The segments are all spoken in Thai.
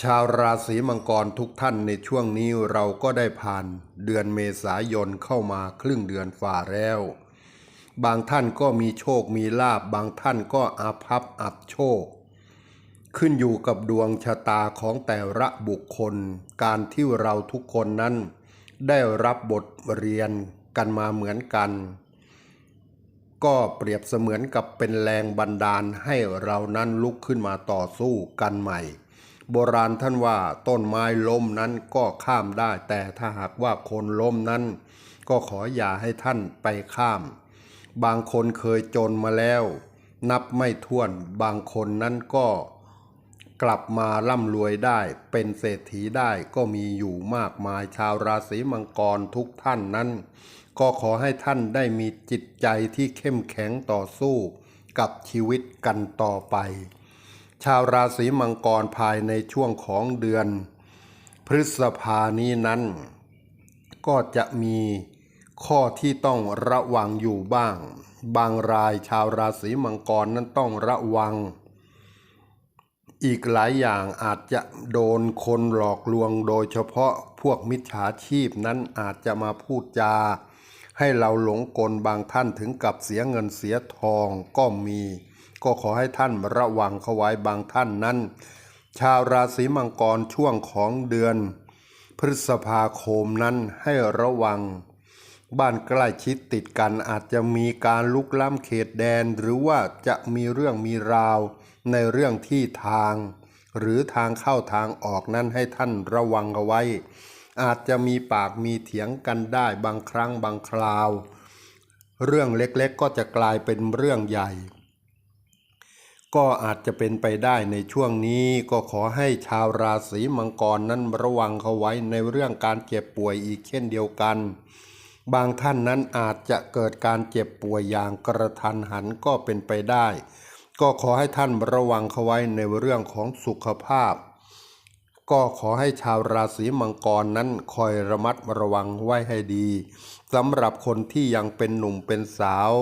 ชาวราศีมังกรทุกท่านในช่วงนี้เราก็ได้ผ่านเดือนเมษายนเข้ามาครึ่งเดือนฝ่าแล้ว บางท่านก็มีโชคมีลาบบางท่านก็อาภัพอับโชค ขึ้นอยู่กับดวงชะตาของแต่ละบุคคล การที่เราทุกคนนั้น ได้รับบทเรียนกันมาเหมือนกัน ก็เปรียบเสมือนกับเป็นแรงบันดาลให้เรานั้นลุกขึ้นมาต่อสู้กันใหม่ โบราณท่านว่าต้นไม้ล้มนั้นก็ข้ามได้ แต่ถ้าหากว่าคนล้มนั้น ก็ขออย่าให้ท่านไปข้าม บางคนเคยจนมาแล้ว นับไม่ถ้วนบางคนนั้นก็กลับมาร่ำรวยได้ เป็นเศรษฐีได้ก็มีอยู่มากมายชาวราศีมังกรทุกท่านนั้น ก็ขอให้ท่านได้มีจิตใจที่เข้มแข็งต่อสู้กับชีวิตกันต่อไป ชาวราศีมังกรภายในช่วงของเดือน พฤษภานี้นั้น ก็จะมีข้อที่ต้องระวังอยู่บ้าง บางรายชาวราศีมังกรนั้นต้องระวัง อีกหลายอย่างอาจจะโดนคนหลอกลวงโดยเฉพาะพวกมิจฉาชีพนั้นอาจจะมาพูดจา ให้เราหลงกลบางท่านถึงกับเสียเงินเสียทองก็มี ก็ขอให้ท่านระวังเขาไว้บางท่านนั้น ชาวราศีมังกรช่วงของเดือน พฤษภาคมนั้นให้ระวัง บ้านใกล้ชิดติดกันอาจจะมีการลุกล้ำเขตแดน หรือว่าจะมีเรื่องมีราว ในเรื่องที่ทาง หรือทางเข้าทางออกนั้นให้ท่านระวังเอาไว้ อาจจะมีปากมีเถียงกันได้บางครั้งบางคราวเรื่องเล็กๆก็จะกลายเป็นเรื่องใหญ่ ก็อาจจะเป็นไปได้ในช่วงนี้ก็ขอให้ชาวราศีมังกรนั้นระวังเขาไว้ในเรื่องการเจ็บป่วยอีกเช่นเดียวกัน บางท่านนั้นอาจจะเกิดการเจ็บป่วยอย่างกระทันหันก็เป็นไปได้ ก็ขอให้ท่านระวังเขาไว้ในเรื่องของสุขภาพ ก็ขอให้ชาวราศีมังกรนั้นคอยระมัดระวังไว้ให้ดีสำหรับคนที่ยังเป็นหนุ่มเป็นสาว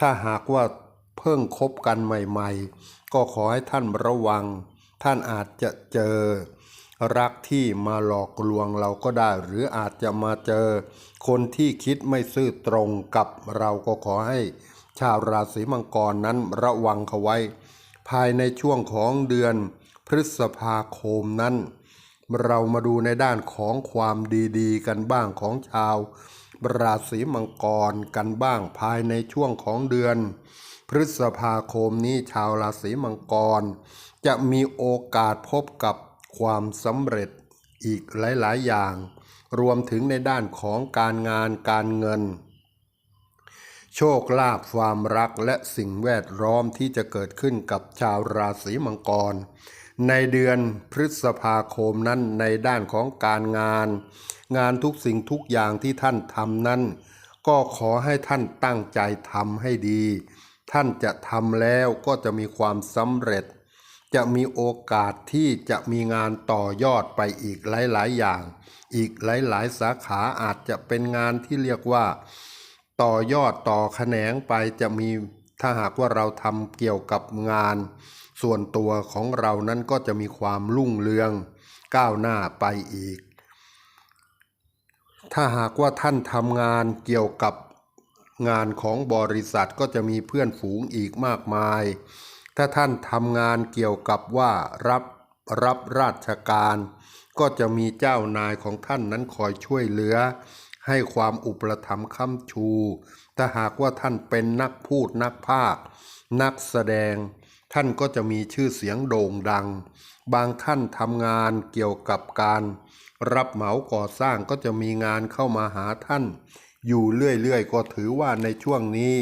ถ้าหากว่า เพิ่งคบกันใหม่ๆ ก็ขอให้ท่านระวัง ท่านอาจจะเจอ รักที่มาหลอกลวงเราก็ได้ หรืออาจจะมาเจอ คนที่คิดไม่ซื่อตรงกับเราก็ขอให้ ชาวราศีมังกรนั้นระวังเขาไว้ ภายในช่วงของเดือนพฤษภาคมนั้น เรามาดูในด้านของความดีๆ กันบ้างของชาว ราศีมังกรกันบ้างภายในช่วงของเดือน พฤษภาคมนี้ชาวราศีมังกร จะมีโอกาสพบกับความสำเร็จอีกหลาย ๆ อย่าง รวมถึงในด้านของการงานการเงิน โชคลาภความรักและสิ่งแวดล้อมที่จะเกิดขึ้นกับชาวราศีมังกร ในเดือนพฤษภาคมนั้นในด้านของการงาน งานทุกสิ่งทุกอย่างที่ท่านทำนั้น ก็ขอให้ท่านตั้งใจทำให้ดี ท่านจะทำแล้วก็จะมีความสำเร็จ จะมีโอกาสที่จะมีงานต่อยอดไปอีกหลาย ๆ อย่าง อีกหลาย ๆ สาขาอาจจะเป็นงานที่เรียกว่า ต่อยอดต่อแขนงไปจะมีถ้าหากว่าเราทำเกี่ยวกับงาน ส่วนตัวของเรานั้นก็จะมีความรุ่งเรือง ก้าวหน้าไปอีก ถ้าหากว่าท่านทำงานเกี่ยวกับงานของบริษัทก็จะมีเพื่อนฝูงอีกมากมาย ถ้าท่านทำงานเกี่ยวกับว่ารับรับราชการ ก็จะมีเจ้านายของท่านนั้นคอยช่วยเหลือ ให้ความอุปถัมภ์ค้ำชู ถ้าหากว่าท่านเป็นนักพูดนักภาค นักแสดง ท่านก็จะมีชื่อเสียงโด่งดัง บางท่านทำงานเกี่ยวกับการ รับเหมาก่อสร้างก็จะมีงานเข้ามาหาท่าน อยู่เรื่อยๆ ก็ถือว่าในช่วงนี้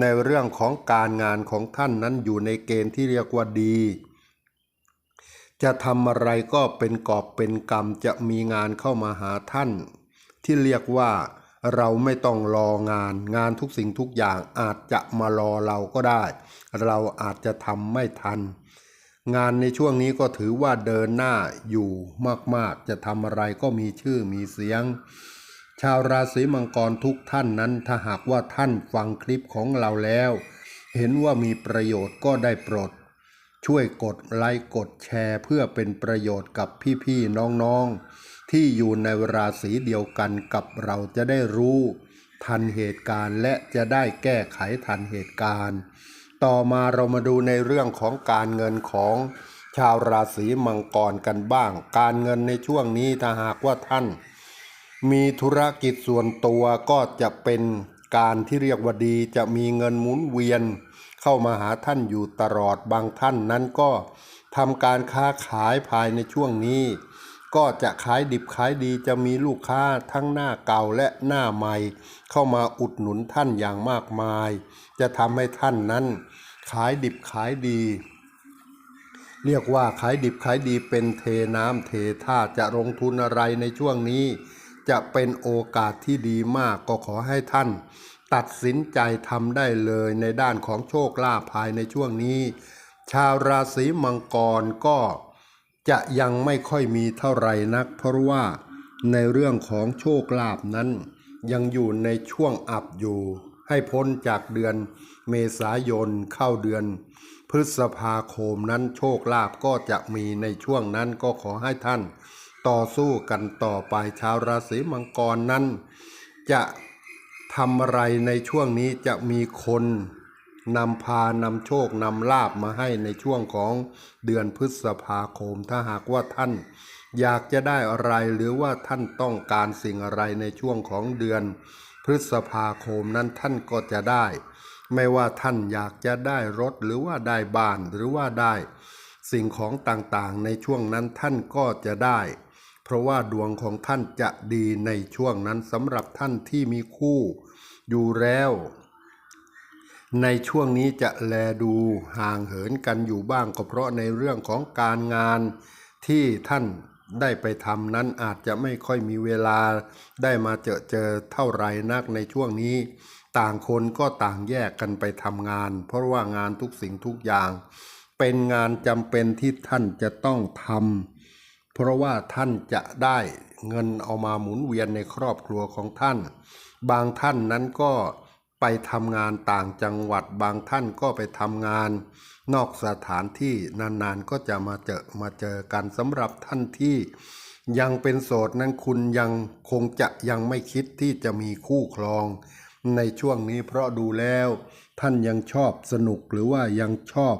ในเรื่องของการงานของท่านนั้นอยู่ในเกณฑ์ที่เรียกว่าดี จะทำอะไรก็เป็นกอบเป็นกรรมจะมีงานเข้ามาหาท่าน ที่เรียกว่าเราไม่ต้องรองานงานทุกสิ่งทุกอย่างอาจจะมารอเราก็ได้ เราอาจจะทำไม่ทัน งานในช่วงนี้ก็ถือว่าเดินหน้าอยู่มากๆ จะทำอะไรก็มีชื่อมีเสียง ชาวราศีมังกรทุกท่านนั้นถ้าหากว่าท่านฟังคลิปของเราแล้ว เห็นว่ามีประโยชน์ก็ได้โปรด ช่วยกดไลค์กดแชร์ เพื่อเป็นประโยชน์กับพี่ๆน้องๆ ที่อยู่ในราศีเดียวกันกับเราจะได้รู้ ทันเหตุการณ์และจะได้แก้ไขทันเหตุการณ์ ต่อมาเรามาดูในเรื่องของการเงินของชาวราศีมังกรกันบ้าง การเงินในช่วงนี้ถ้าหากว่าท่าน มีธุรกิจส่วนตัวก็จะเป็นการที่เรียกว่าดีจะมีเงินหมุนเวียน เข้ามาหาท่านอยู่ตลอดบางท่านนั้นก็ทำการค้าขายภายในช่วงนี้ ก็จะขายดิบขายดีจะมีลูกค้าทั้งหน้าเก่าและหน้าใหม่ เข้ามาอุดหนุนท่านอย่างมากมาย จะทำให้ท่านนั้น ขายดิบขายดี เรียกว่าขายดิบขายดีเป็นเทน้ำเทท่าจะลงทุนอะไรในช่วงนี้ จะเป็นโอกาสที่ดีมากก็ขอให้ท่าน ตัดสินใจทำได้เลยในด้านของโชคลาภภายในช่วงนี้ ชาวราศีมังกรก็ จะยังไม่ค่อยมีเท่าไหร่นัก เพราะว่าในเรื่องของโชคลาภนั้น ยังอยู่ในช่วงอับอยู่ ให้พ้นจากเดือนเมษายนเข้าเดือน พฤษภาคมนั้นโชคลาภก็จะมีในช่วงนั้นก็ขอให้ท่าน ต่อสู้กันต่อไปชาวราศีมังกรนั้น จะทำอะไรในช่วงนี้จะมีคน นำพานำโชคนำลาบมาให้ในช่วงของเดือนพฤษภาคม ถ้าหากว่าท่านอยากจะได้อะไรหรือว่าท่านต้องการสิ่งอะไรในช่วงของเดือนพฤษภาคมนั้นท่านก็จะได้ ไม่ว่าท่านอยากจะได้รถหรือว่าได้บ้านหรือว่าได้ สิ่งของต่างๆ ในช่วงนั้นท่านก็จะได้ เพราะว่าดวงของท่านจะดีในช่วงนั้นสำหรับท่านที่มีคู่ อยู่แล้ว ในช่วงนี้จะแลดูห่างเหินกันอยู่บ้างก็เพราะในเรื่องของการงานที่ท่านได้ไปทำนั้นอาจจะไม่ค่อยมีเวลาได้มาเจอเจอเท่าไรนักในช่วงนี้ ต่างคนก็ต่างแยกกันไปทำงาน เพราะว่างานทุกสิ่งทุกอย่าง เป็นงานจำเป็นที่ท่านจะต้องทำเพราะว่าท่านจะได้เงินเอามาหมุนเวียนในครอบครัวของท่าน บางท่านนั้นก็ ไปทำงานต่างจังหวัดบางท่านก็ไปทำงาน นอกสถานที่นานๆก็จะมาเจอมาเจอกันสำหรับท่านที่ยังเป็นโสดนั้นคุณยังคงจะยังไม่คิดที่จะมีคู่ครอง ในช่วงนี้เพราะดูแล้ว ท่านยังชอบสนุกหรือว่ายังชอบ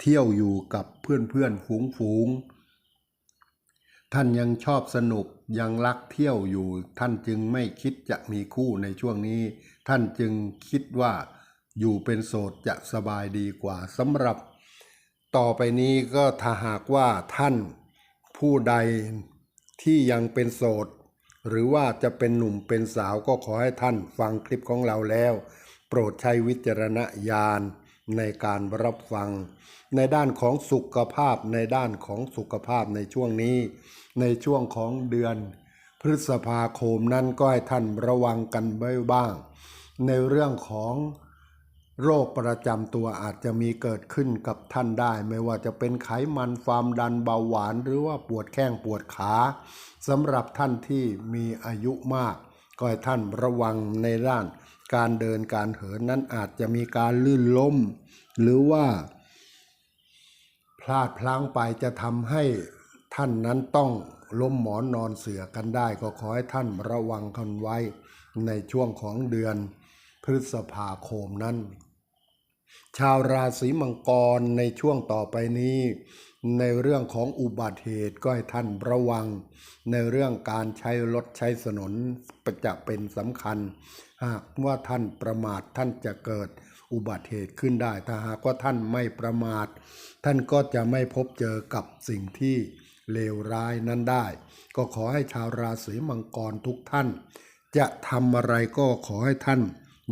เที่ยวอยู่กับเพื่อนๆฝูงๆท่านยังชอบสนุกยังรักเที่ยวอยู่ ท่านจึงไม่คิดจะมีคู่ในช่วงนี้ ท่านจึงคิดว่าอยู่เป็นโสดจะสบายดีกว่าสำหรับ ต่อไปนี้ก็ถ้าหากว่าท่านผู้ใดที่ยังเป็นโสด หรือว่าจะเป็นหนุ่มเป็นสาวก็ขอให้ท่านฟังคลิปของเราแล้ว โปรดใช้วิจารณญาณในการรับฟัง ในด้านของสุขภาพในด้านของสุขภาพในช่วงนี้ ในช่วงของเดือน พฤษภาคมนั้นก็ให้ท่านระวังกันไว้บ้าง ในเรื่องของโรคประจำตัวอาจจะมีเกิดขึ้นกับท่านได้ ไม่ว่าจะเป็นไขมันความดันเบาหวาน หรือว่าปวดแข้งปวดขาสำหรับท่านที่มีอายุมาก ก็ให้ท่านระวังในด้าน การเดินการเหินนั้นอาจจะมีการลื่นล้ม หรือว่า พลาดพลั้งไปจะทำให้ท่านนั้นต้องล้มหมอนนอนเสือกันได้ ก็ขอให้ท่านระวังกันไว้ในช่วงของเดือน พฤษภาคมนั้น ชาวราศีมังกรในช่วงต่อไปนี้ ในเรื่องของอุบัติเหตุก็ให้ท่านระวัง ในเรื่องการใช้รถใช้ถนนจะเป็นสำคัญ หากว่าท่านประมาทท่านจะเกิดอุบัติเหตุขึ้นได้ ถ้าหากว่าท่านไม่ประมาท ท่านก็จะไม่พบเจอกับสิ่งที่เลวร้ายนั้นได้ ก็ขอให้ชาวราศีมังกรทุกท่าน จะทำอะไรก็ขอให้ท่าน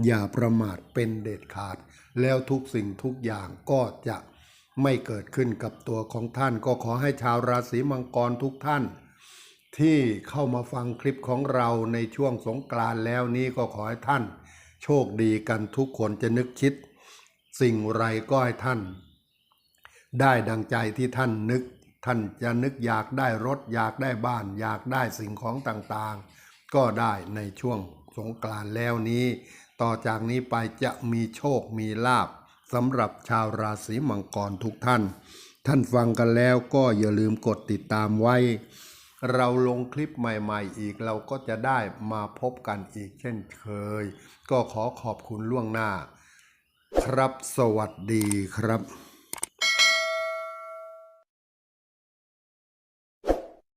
อย่าประมาทเป็นเด็ดขาด แล้วทุกสิ่งทุกอย่างก็จะไม่เกิดขึ้นกับตัวของท่าน ก็ขอให้ชาวราศีมังกรทุกท่าน ที่เข้ามาฟังคลิปของเราในช่วงสงกรานแล้วนี้ก็ขอให้ท่าน โชคดีกันทุกคนจะนึกคิด สิ่งไรก็ให้ท่าน ได้ดังใจที่ท่านนึก ท่านจะนึกอยากได้รถ อยากได้บ้าน อยากได้สิ่งของต่างๆ ก็ได้ในช่วงสงกรานแล้วนี้ ต่อจากนี้ไปจะมีโชคมีลาบสำหรับชาวราศีมังกรทุกท่าน ท่านฟังกันแล้วก็อย่าลืมกดติดตามไว้ เราลงคลิปใหม่ๆอีกเราก็จะได้มาพบกันอีกเช่นเคย ก็ขอขอบคุณล่วงหน้า ครับสวัสดีครับ